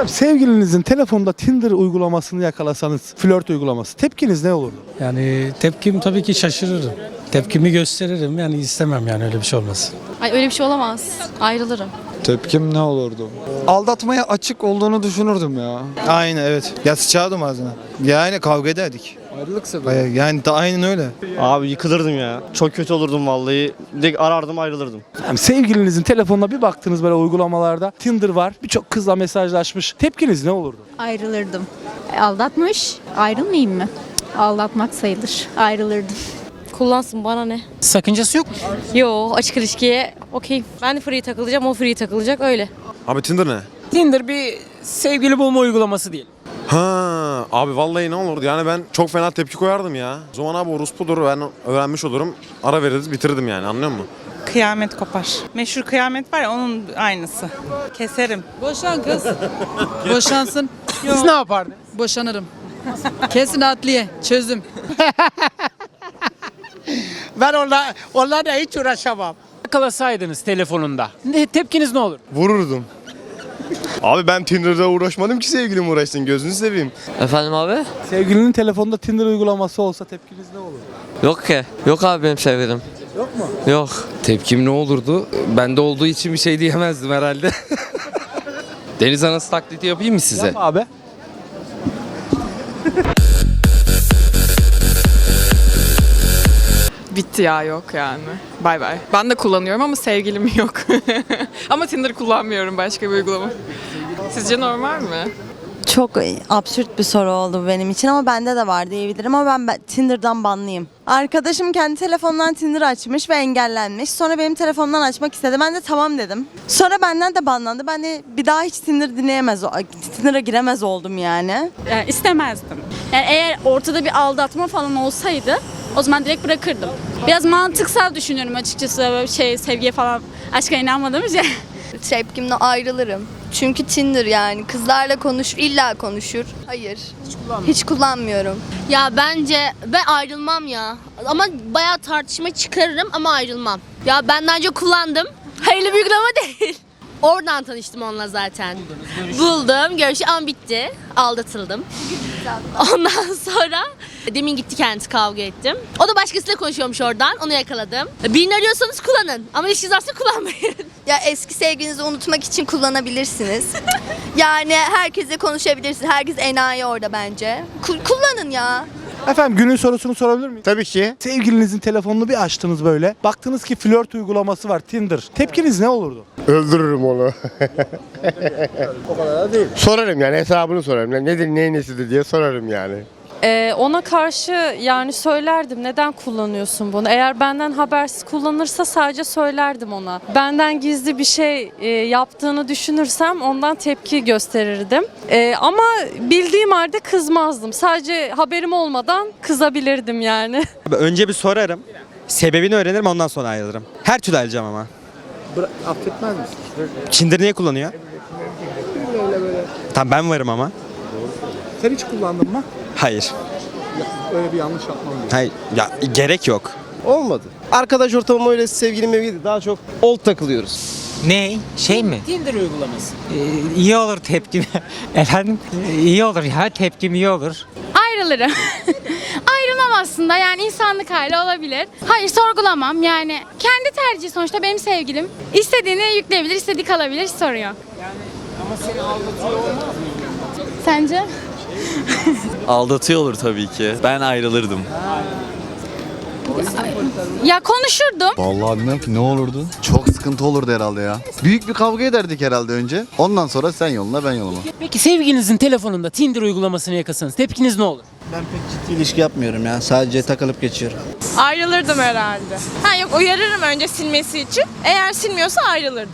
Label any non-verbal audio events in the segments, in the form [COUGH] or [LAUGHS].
Efendim sevgilinizin telefonda Tinder uygulamasını yakalasanız, flört uygulaması tepkiniz ne olurdu? Yani tepkim tabii ki şaşırırım. Tepkimi gösteririm yani istemem yani öyle bir şey olmasın. Ay öyle bir şey olamaz. Ayrılırım. Tepkim ne olurdu? Aldatmaya açık olduğunu düşünürdüm ya. Aynen evet. Ya sıçardım ağzına. Yani kavga ederdik. Ayrılık sebebi. Yani da aynen öyle. Abi yıkılırdım ya. Çok kötü olurdum vallahi. Direkt arardım ayrılırdım. Yani sevgilinizin telefonuna bir baktınız böyle uygulamalarda Tinder var. Birçok kızla mesajlaşmış. Tepkiniz ne olurdu? Ayrılırdım. Aldatmış. Ayrılmayayım mı? Aldatmak sayılır. Ayrılırdım. Kullansın bana ne? Sakıncası yok mu? Yo açık ilişkiye okey. Ben de free takılacağım o free takılacak öyle. Abi Tinder ne? Tinder bir sevgili bulma uygulaması değil. Ha abi vallahi ne olurdu yani ben çok fena tepki koyardım ya. O zaman abi orospudur ben öğrenmiş olurum. Ara veririz bitirdim yani anlıyor musun? Kıyamet kopar. Meşhur kıyamet var ya onun aynısı. Keserim. Boşan kız. [LAUGHS] Boşansın. Siz ne yapardınız? Boşanırım. Kesin adliye. Çözüm. [LAUGHS] Ben onunla, onlarla hiç uğraşamam. Yakalasaydınız telefonunda. Ne, tepkiniz ne olur? Vururdum. Abi ben Tinder'da uğraşmadım ki sevgilim uğraşsın gözünü seveyim. Efendim abi? Sevgilinin telefonda Tinder uygulaması olsa tepkiniz ne olurdu? Yok ki. Yok abi benim sevgilim. Yok mu? Yok. Tepkim ne olurdu? Bende olduğu için bir şey diyemezdim herhalde. [LAUGHS] Deniz anası taklidi yapayım mı size? Yap abi. Bitti ya yok yani. Bay bay. Ben de kullanıyorum ama sevgilim [LAUGHS] yok. ama Tinder kullanmıyorum başka bir uygulama. Sizce normal mi? Çok absürt bir soru oldu benim için ama bende de var diyebilirim ama ben, Tinder'dan banlıyım. Arkadaşım kendi telefonundan Tinder açmış ve engellenmiş. Sonra benim telefonumdan açmak istedi. Ben de tamam dedim. Sonra benden de banlandı. Ben de bir daha hiç Tinder dinleyemez, Tinder'a giremez oldum yani. Yani istemezdim. Yani eğer ortada bir aldatma falan olsaydı o zaman direkt bırakırdım. Biraz mantıksal düşünüyorum açıkçası böyle şey sevgiye falan aşka inanmadığım için. [LAUGHS] Tepkimle ayrılırım. Çünkü Tinder yani kızlarla konuşur, illa konuşur. Hayır. Hiç kullanmıyorum. Ya bence ben ayrılmam ya. Ama bayağı tartışma çıkarırım ama ayrılmam. Ya ben daha önce kullandım. Hayırlı bir uygulama değil. Oradan tanıştım onunla zaten. Buldum, görüşü an bitti. Aldatıldım. Ondan sonra demin gitti kendisi kavga ettim. O da başkasıyla konuşuyormuş oradan. Onu yakaladım. Birini arıyorsanız kullanın. Ama ilişkiniz varsa kullanmayın. [LAUGHS] Ya eski sevginizi unutmak için kullanabilirsiniz. yani herkese konuşabilirsiniz. Herkes enayi orada bence. Ku- kullanın ya. Efendim günün sorusunu sorabilir miyim? Tabii ki. Sevgilinizin telefonunu bir açtınız böyle. Baktınız ki flört uygulaması var Tinder. Tepkiniz ne olurdu? Öldürürüm onu. [LAUGHS] o kadar da değil. Sorarım yani hesabını sorarım. Yani nedir neyin nesidir diye sorarım yani. Ee, ona karşı yani söylerdim neden kullanıyorsun bunu? Eğer benden habersiz kullanırsa sadece söylerdim ona. Benden gizli bir şey e, yaptığını düşünürsem ondan tepki gösterirdim. E, ama bildiğim halde kızmazdım. Sadece haberim olmadan kızabilirdim yani. [LAUGHS] Önce bir sorarım. Sebebini öğrenirim ondan sonra ayrılırım. Her türlü ayrılacağım ama. affetmez misin? Tinder niye kullanıyor? Tamam ben varım ama. Sen hiç kullandın mı? Hayır. Öyle bir yanlış yapmam gerekiyor. Hayır. Ya gerek yok. Olmadı. Arkadaş ortamım öyle sevgilim mevgiydi. Daha çok old takılıyoruz. Ne? Şey mi? Tinder uygulaması. iyi olur tepkim. [LAUGHS] Efendim? iyi olur ya tepkim iyi olur. Ayrılırım. [LAUGHS] Ayrılmam aslında yani insanlık hali olabilir. Hayır sorgulamam yani kendi tercihi sonuçta benim sevgilim. İstediğini yükleyebilir, istediği kalabilir sorun yok. ama seni aldatıyor olmaz mı? Sence? Aldatıyor olur tabii ki. Ben ayrılırdım. Ya konuşurdum. Vallahi bilmiyorum ki ne olurdu? Çok sıkıntı olurdu herhalde ya. Büyük bir kavga ederdik herhalde önce. Ondan sonra sen yoluna ben yoluma. Peki sevgilinizin telefonunda Tinder uygulamasını yakalasanız tepkiniz ne olur? Ben pek ciddi ilişki yapmıyorum ya. Sadece takılıp geçiyorum. Ayrılırdım herhalde. Ha yok uyarırım önce silmesi için. Eğer silmiyorsa ayrılırdım.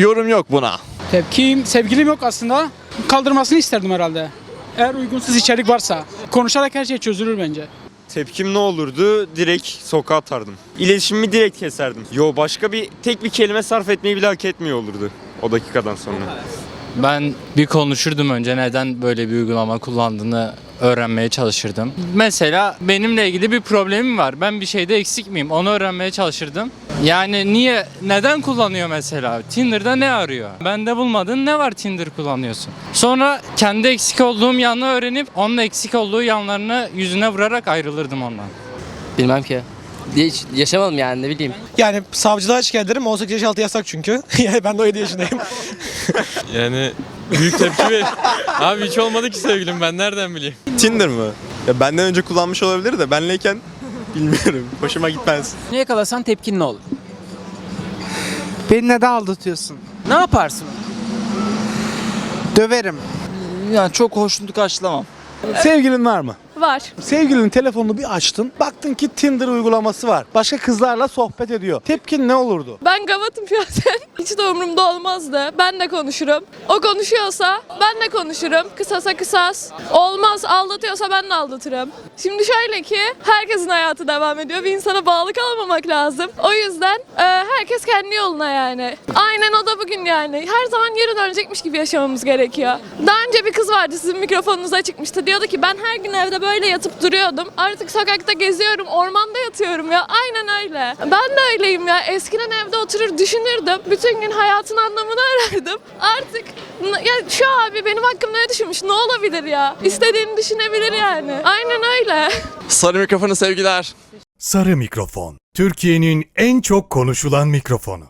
yorum yok buna. Tepkim, sevgilim yok aslında. Kaldırmasını isterdim herhalde. Eğer uygunsuz içerik varsa. Konuşarak her şey çözülür bence. Tepkim ne olurdu? Direkt sokağa atardım. İletişimimi direkt keserdim. Yo başka bir tek bir kelime sarf etmeyi bile hak etmiyor olurdu o dakikadan sonra. Ben bir konuşurdum önce neden böyle bir uygulama kullandığını öğrenmeye çalışırdım. Mesela benimle ilgili bir problemim var. Ben bir şeyde eksik miyim? Onu öğrenmeye çalışırdım. Yani niye, neden kullanıyor mesela? Tinder'da ne arıyor? Bende bulmadın ne var Tinder kullanıyorsun? Sonra kendi eksik olduğum yanı öğrenip onun eksik olduğu yanlarını yüzüne vurarak ayrılırdım ondan. Bilmem ki. Hiç yaşamadım yani ne bileyim. Yani savcılığa şikayet ederim. 18 yaş altı yasak çünkü. [LAUGHS] yani ben de 17 yaşındayım. [LAUGHS] Yani büyük tepki ver. Abi hiç olmadı ki sevgilim ben nereden bileyim? Tinder mı? Ya benden önce kullanmış olabilir de benleyken bilmiyorum. Hoşuma gitmez. Ne yakalasan tepkin ne olur? Beni neden aldatıyorsun? Ne yaparsın? Döverim. Yani çok hoşnut karşılamam. Sevgilin var mı? Var. Sevgilinin telefonunu bir açtın. Baktın ki Tinder uygulaması var. Başka kızlarla sohbet ediyor. Tepkin ne olurdu? Ben gavatım zaten. [LAUGHS] Hiç de umurumda olmazdı. Ben de konuşurum. O konuşuyorsa ben de konuşurum. Kısasa kısas. Olmaz aldatıyorsa ben de aldatırım. Şimdi şöyle ki herkesin hayatı devam ediyor. Bir insana bağlı kalmamak lazım. O yüzden e, herkes kendi yoluna yani. Aynen o da bugün yani. Her zaman yarın ölecekmiş gibi yaşamamız gerekiyor. Daha önce bir kız vardı sizin mikrofonunuza çıkmıştı. Diyordu ki ben her gün evde böyle yatıp duruyordum. Artık sokakta geziyorum, ormanda yatıyorum ya. Aynen öyle. Ben de öyleyim ya. Eskiden evde oturur düşünürdüm. Bütün gün hayatın anlamını arardım. Artık ya şu abi benim hakkımda ne düşünmüş? Ne olabilir ya? İstediğini düşünebilir yani. Aynen öyle. [LAUGHS] Sarı mikrofonu sevgiler. Sarı mikrofon. Türkiye'nin en çok konuşulan mikrofonu.